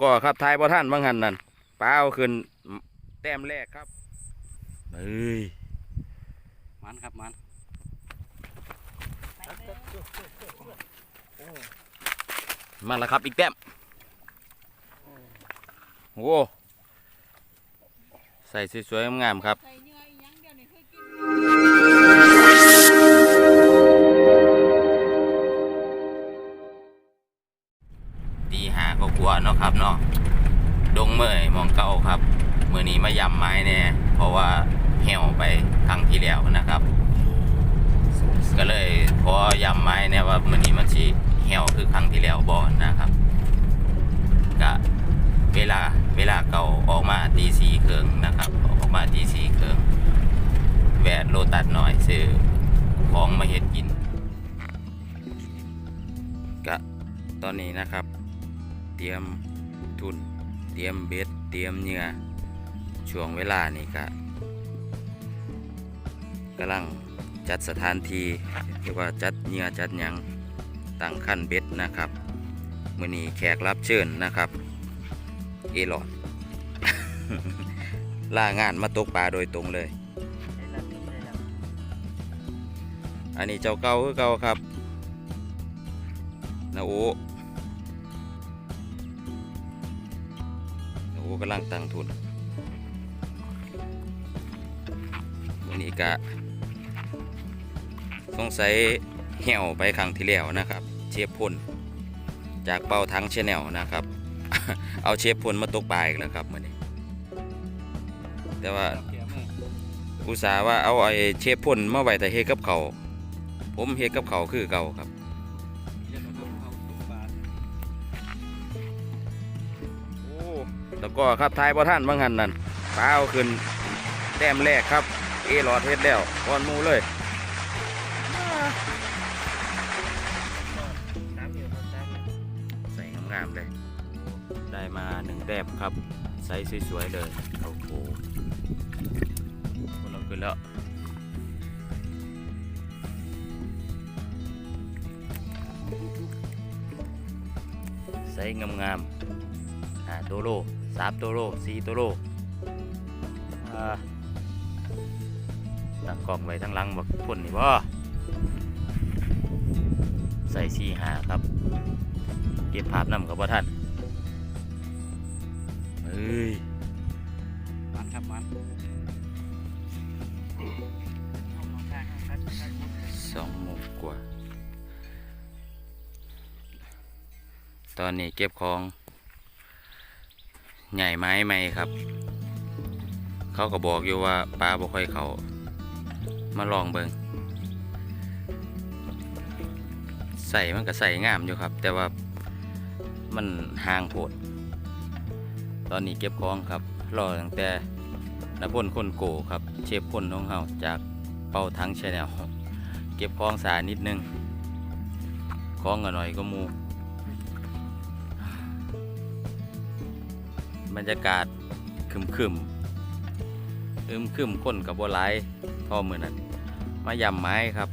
กอครับทายบ่ท่านบางหันนั่นปลาเอาขึ้นแต้มแรกครับเฮ้ยมันครับมันมาแล้วครับอีกแต้มโอ้ใส่สวยๆงามๆครับ เมื่อยมองเก่าครับมือนี้มายำไม้เนี่ยเพราะว่าเหี่ยวไปครั้งที่แล้วนะครับ ก็เลยพอยำไม้เนี่ยว่ามือนี้มันสิเหี่ยวคือครั้งที่แล้วบ่นะครับก็เวลาเวลาเก่าออกมาตีสี่เครื่องนะครับออกมาตีสี่เครื่องแวะโลตัดหน่อยซื้อของมาเฮ็ดกินก็ตอนนี้นะครับ เตรียมทุน รียมเบ็ดเตรียมเหงื่อช่วงเวลานี่ก็กำลังจัดสถานที่เรียกว่าจัดเหงื่อจัดหยังตั้งขั้นเบ็ดนะครับมื่อนี้แขกรับเชิญนะครับเอลอดล่างานมาตกปลาโดยตรงเลย อันนี้เจ้าเก่าคือเก่าครับนาโอ้ โอ้กำลังตั้งทุนวันนี้กะสงสัยเหี่ยวไปครั้งที่แล้วนะครับ เชฟพลจากเป้าทั้งชแนลนะครับ เอาเชฟพลมาตกปลาอีกแล้วครับมื่อนี้ แต่ว่าอุตส่าห์ว่าเอาไอ้เชฟพลมาไว้แต่เฮกับเขาผมเฮกับเขาคือเก่าครับ แล้วก็ครับทายบ่ท่านบางหันนั่นปลาเอาขึ้นแต้มแรกครับ เอหลอดเฮ็ดแล้วก้อนมูเลยใส่งามๆเลย ได้มาหนึ่งแต้มครับใส่สวยๆเลยโอ้โหคนเราขึ้นแล้วใส่งามๆห้าตัวโล สามตัวโลสี่ตัวโลอ่าตั้งกล้องไว้ทั้งหลังบักพ่นนี่บ่ใส่สี่หาครับ เก็บภาพนำกับว่าท่านเฮ้ยมันครับมันสองโมงกว่า ตอนนี้เก็บของ ใหญ่ไม้ไหมครับ เขาก็บอกอยู่ว่าปลาบ่ค่อยเขามาลองเบิงใส่มันก็ใส่งามอยู่ครับ แต่ว่ามันห่างโผดตอนนี้เก็บของครับรอตั้งแต่นพลคนโกครับ เชฟพลของเฮาจากเป่าทั้งชแนลเก็บของสานิดนึงของกันหน่อยก็มู บรรยากาศคึมคึมๆอึมคึมคนกับบัวไหลายพ่อมือนั้นมายำไม้ครับ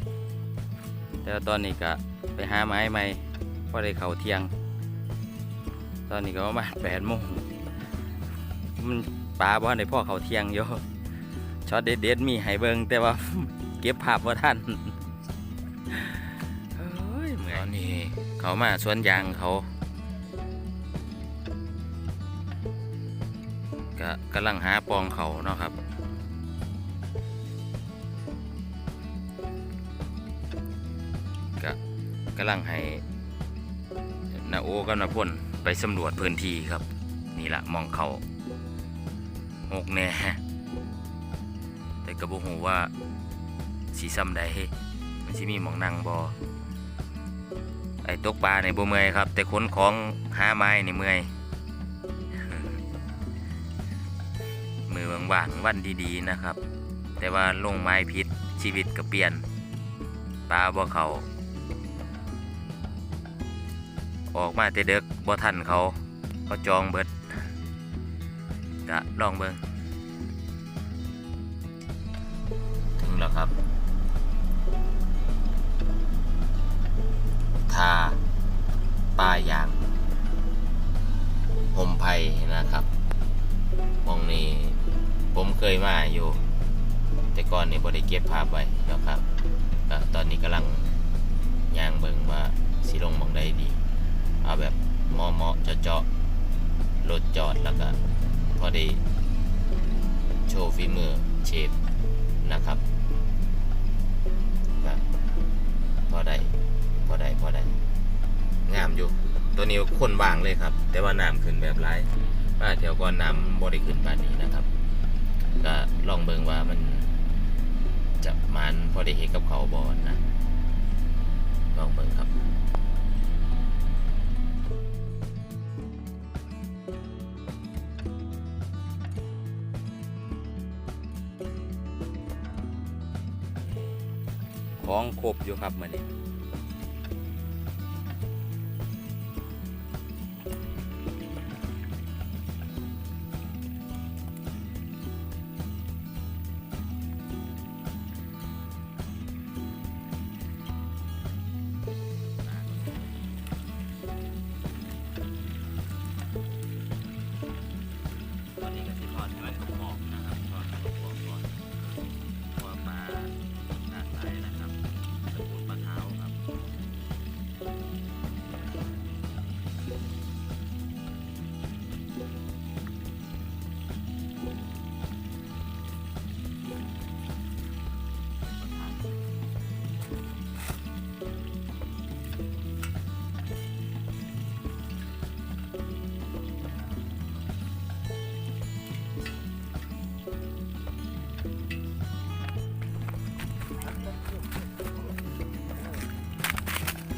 แต่ตอนนี้ก็ไปหาไม้ใหม่พอได้เขาเที่ยง ตอนนี้ก็ประมาณแปดโมงมันปลาบ่ในพ่อเขาเที่ยงอยู่ช็อตเด็ดๆมีให้เบิงแต่ว่าเก็บภาพว่าท่านเฮ้ยเหมือนตอนนี้เขามาสวนยางเขา ก็กำลังหาปองเขาเนาะครับ ก็กำลังให้นาโอกับนาพ่นไปสำรวจพื้นที่ครับ นี่ละมองเขาหกแน่แต่กระบุหูว่าสีซ้ำใดมันสิมีหมองนั่งบอไอ้ตกปลาในบ่เมื่อยครับ แต่ขนของหาไม้ในเมื่อย มือว่างๆวันดีๆนะครับ แต่ว่าลงไม้พิษชีวิตก็เปลี่ยนปลาบ่เขาออกมาแต่เด็กบ่ทันเขาเขาจองเบิดกะลองเบิ่งถึงแล้วครับท่าปลายางโฮมไผ่นะครับ ยมาอยู่ แต่ก่อนนี่บ่ได้เก็บภาพไว้นะครับก็ตอนนี้กำลังย่างเบิ่งว่าสิลงมองใดดี เอาแบบเหมาะเหมาะเจาะเจาะรถจอดแล้วก็พอได้โชว์ฝีมือเชฟนะครับก็พอได้พอได้พอได้งามอยู่ตัวนี้คนวางเลยครับ แต่ว่าน้ำขึ้นแบบไรว่าแถวก่อนน้ำบ่ได้ขึ้นปานนี้นะครับ ก็ลองเบิ่งว่ามันจะมันพอได้เห็นกับเขาบอลนะ ลองเบิ่งครับของครบอยู่ครับมันนี้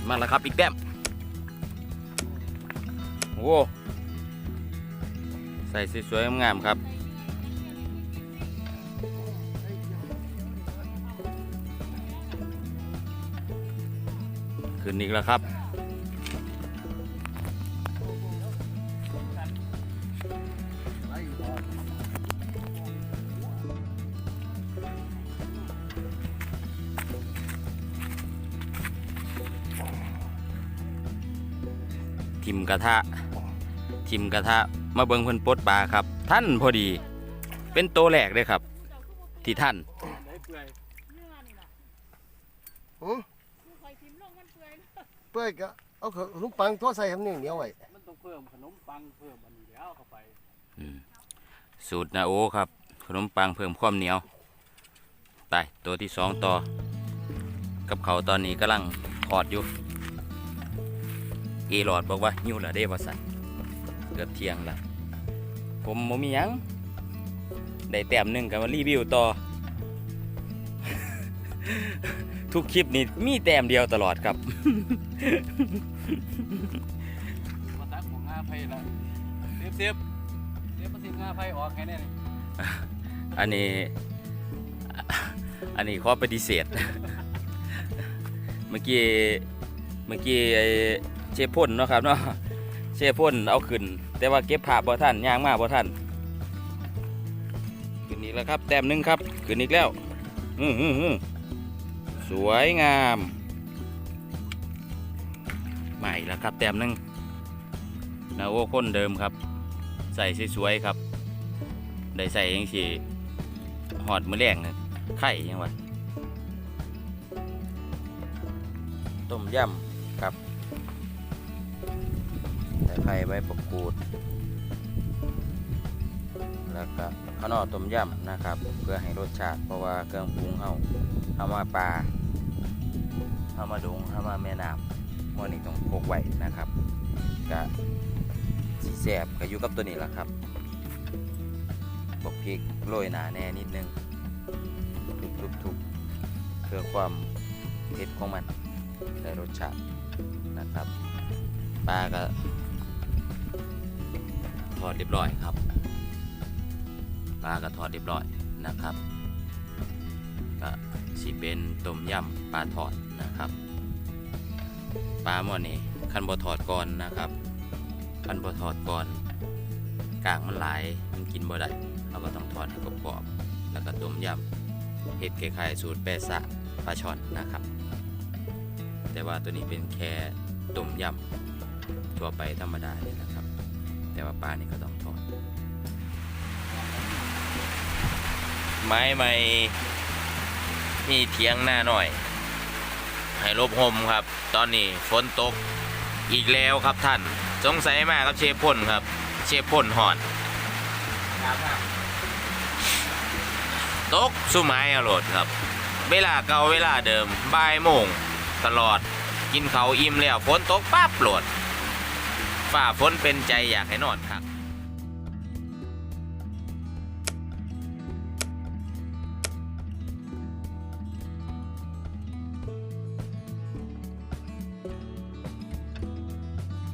มาแล้วครับอีกแต้มโอ้ใส่สวยๆงามๆครับขึ้นอีกแล้วครับ ทิมกระทะ ทิมกระทะ มาเบิงเพิ่นปลดปลาครับ ท่านพอดี เป็นโตวแรกเลยครับ ที่ท่านได้เปื่อยเนื้อนี่ล่ะหือคือคอยทิมลงมันเปื่อยเนอะเปื่อยก็เอาขนมปังทอดใส่ทำนี่เหนียวไว้มันต้องเพิ่มขนมปังเพิ่มอันนี้แล้วเข้าไปอืมสูตรนาโอครับ ขนมปังเพิ่มความเหนียวไปตัวที่สองต่อ กับเขาวตอนนี้กำลังทอดอยู่ เอหลอดบอกว่าหิวและเด้ว่าสันเกือบเที่ยงละผมโมมีหยังได้แต้มหนึ่งกับมารีวิวต่อ ทุกคลิปนี่มีแต้มเดียวตลอดครับมาตักของงาไผ่ละเสียบเสียบเสียบมาสิงาไผ่ออกแค่นี้นี่อันนี้ อันนี้ข้อปฏิเสธ เมื่อกี้ เมื่อกี้ไอ้ เชฟพ่นเนาะครับเนาะเชฟพ่นเอาขึ้น แต่ว่าเก็บภาพบ่ท่านย่างมาบ่ท่านขึ้นอีกแล้วครับแต้มหนึ่งครับขึ้นอีกแล้วอือหือหือสวยงามใหม่แล้วครับแต้มหนึ่งนาโอคนเดิมครับ ใส่สวยๆครับ ได้ใส่ยังสิหอดมือแรงไข่ยังวะต้มยำ ใส่ไข่ใบประกูด แล้วก็ข้าวหนอต้มยำนะครับ เพื่อให้รสชาติเพราะว่าเครื่องปรุงเฮาเฮามาปลาเฮามาดงเฮามาแม่น้ำมื่อนี้ต้องพกไว้นะครับก็สีแสบก็อยู่กับตัวนี้แหละครับบกพริกโรยหนาแน่นิดนึงทุบๆๆเพื่อความเผ็ดของมันได้รสชาตินะครับปลาก็ ทอดเรียบร้อยครับปลาก็ทอดเรียบร้อยนะครับก็สิเป็นต้มยำปลาทอดนะครับปลาหม้อนี้คันบ่ทอดก่อนนะครับคันบ่ทอดก่อนกากมันหลายมันกินบ่ได้เราก็ต้องทอดให้กรอบๆแล้วก็ต้มยำเห็ดคล้ายสูตรแปะสะปลาช่อนนะครับ แต่ว่าตัวนี้เป็นแค่ต้มยำทั่วไปธรรมดาเลยนะครับ แต่ว่าปลานี่ก็ต้องทอด ไม้ไม่มีเทียงหน้าหน่อย ให้ลบหมครับ ตอนนี้ฝนตกอีกแล้วครับท่าน สงสัยมากครับเชฟพ่นครับ เชฟพ่นหอนตกสุไม้อรดครับ เวลาเก่าเวลาเดิมบ่ายโมงตลอด กินเขาอิ่มแล้วฝนตกปั๊บโหลด ฝ่าฝนเป็นใจอยากให้นอนครับ